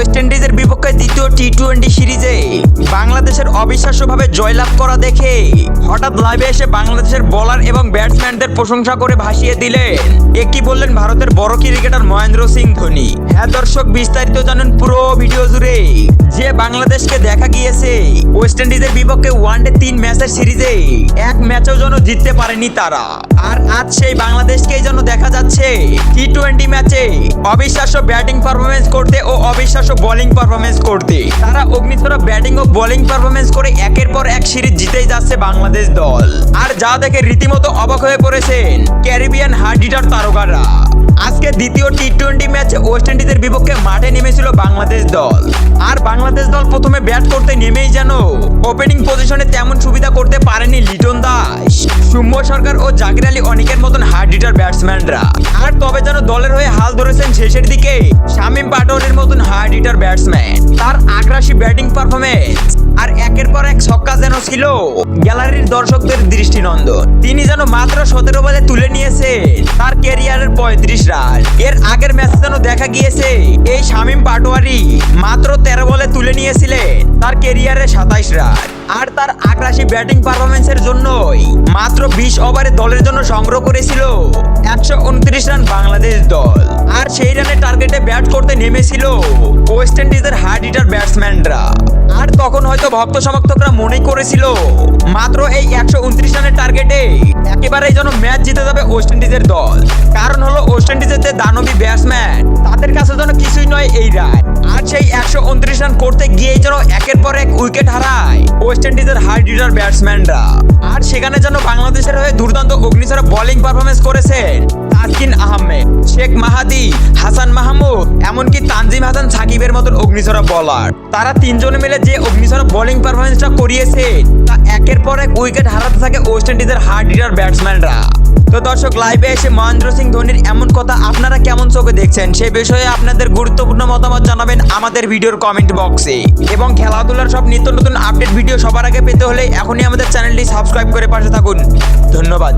West ইন্ডিজের বিপক্ষে দ্বিতীয় টি টোয়েন্টি সিরিজে বাংলাদেশের অবিশ্বাস্যভাবে জয়লাভ করা দেখে হঠাৎ লাইভে এসে বাংলাদেশের বলার এবং ব্যাটসম্যানদের প্রশংসা করে ভাসিয়ে দিলেন। একটি বললেন ভারতের বড় ক্রিকেটার মহেন্দ্র সিং ধোনি? হ্যাঁ দর্শক, বিস্তারিত জানেন পুরো ভিডিও জুড়ে। যে বাংলাদেশকে দেখা গিয়েছে ওয়েস্ট ইন্ডিজের বিপক্ষে ওয়ানডে তিন ম্যাচের সিরিজে এক ম্যাচেও যেন জিততে পারেনি তারা। আর আজ সেই বাংলাদেশকেই যেন দেখা যাচ্ছে টি টোয়েন্টি ম্যাচে অবিশ্বাস্য ব্যাটিং পারফরমেন্স করতে ও অবিশ্বাস্য বোলিং পারফরমেন্স করতে। তারা অগ্নিস্তরা ব্যাটিং ও বোলিং পারফরমেন্স করে একের পর এক সিরিজ জিতেই যাচ্ছে বাংলাদেশ দল। আর যা দেখে রীতিমতো অবাক হয়ে পড়েছেন ক্যারিবিয়ান হার্ডিটার তারকারা। দ্বিতীয় টি টোয়েন্টি ম্যাচে ওয়েস্ট ইন্ডিজের বিপক্ষে মাঠে নেমেছিল বাংলাদেশ দল। আর বাংলাদেশ দল প্রথমে ব্যাট করতে নেমেই যেন ওপেনিং পজিশনে তেমন সুবিধা করতে পারেনি লিটন দাস। সৌম্য সরকার ও জাকির আলী অনেকের মতন হার্ড হিটার ব্যাটসম্যানরা। আর তবে যেন দলের হয়ে হাল ধরেছেন শেষের দিকে শামীম পাটোয়ারের মতন হার্ড হিটার ব্যাটসম্যান। তার আগ্রাসী ব্যাটিং পারফরমেন্স আর একের পর এক ছক্কা যেন ছিল। গ্যালারির দর্শকদের দৃষ্টিনন্দন। তিনি যেন মাত্র সতেরো বলে তুলে নিয়েছে তার ক্যারিয়ারের পঁয়ত্রিশ রান। এর আগের ম্যাচ যেন দেখা গিয়েছে, এই শামীম পাটোয়ারি মাত্র তেরো বলে তুলে নিয়েছিলেন তার ক্যারিয়ারে সাতাইশ রান। আর তার আগ্রাসী ব্যাটিং পারফরমেন্সের জন্যই মাত্র বিশ ওভারে দলের জন্য সংগ্রহ করেছিল একশো উনত্রিশ রান বাংলাদেশ দল। আর সেই রানের টার্গেটে ব্যাট করতে নেমেছিল ওয়েস্ট ইন্ডিজের হার্ড হিটার ব্যাটসম্যানরা আর তখন হয়তো ভক্ত সমর্থকরা মনে করেছিল, মাত্র এই একশো উনত্রিশ রানের টার্গেটে একেবারেই যেন ম্যাচ জিতে যাবে ওয়েস্ট ইন্ডিজের দল। কারণ হলো ওয়েস্ট ইন্ডিজের যে দানবী ব্যাটসম্যান তাদের কাছে যেন কিছুই নয় এই রায়। আর সেই একশো উনত্রিশ রান করতে গিয়েই যেন একের পর এক উইকেট হারায় ওয়েস্ট ইন্ডিজের হার্ড হিটার ব্যাটসম্যানরা। আর সেখানে যেন বাংলাদেশের হয়ে দুর্দান্ত অগ্নিছড়া বোলিং পারফরমেন্স করেছেন তাসকিন আহমেদ, শেখ মাহাদি, হাসান মাহমুদ, এমনকি তানজিম হাসান সাকিবের মতন অগ্নিছড়া বলার। তারা তিনজনে মিলে যে অগ্নিছড়া বোলিং পারফরমেন্সটা করিয়েছে তা একের পর এক উইকেট হারাতে থাকে ওয়েস্ট ইন্ডিজের হার্ড হিটার ব্যাটসম্যানরা। তো দর্শক লাইভে এসে মহেন্দ্র সিং ধোনির এমন কথা আপনারা কেমন চোখে দেখছেন? সে বিষয়ে আপনাদের গুরুত্বপূর্ণ মতামত জানাবেন আমাদের ভিডিওর কমেন্ট বক্সে এবং খেলাধুলার সব নিত্য নতুন আপডেট ভিডিও সবার আগে পেতে হলে এখনই আমাদের চ্যানেলটি সাবস্ক্রাইব করে পাশে থাকুন। ধন্যবাদ।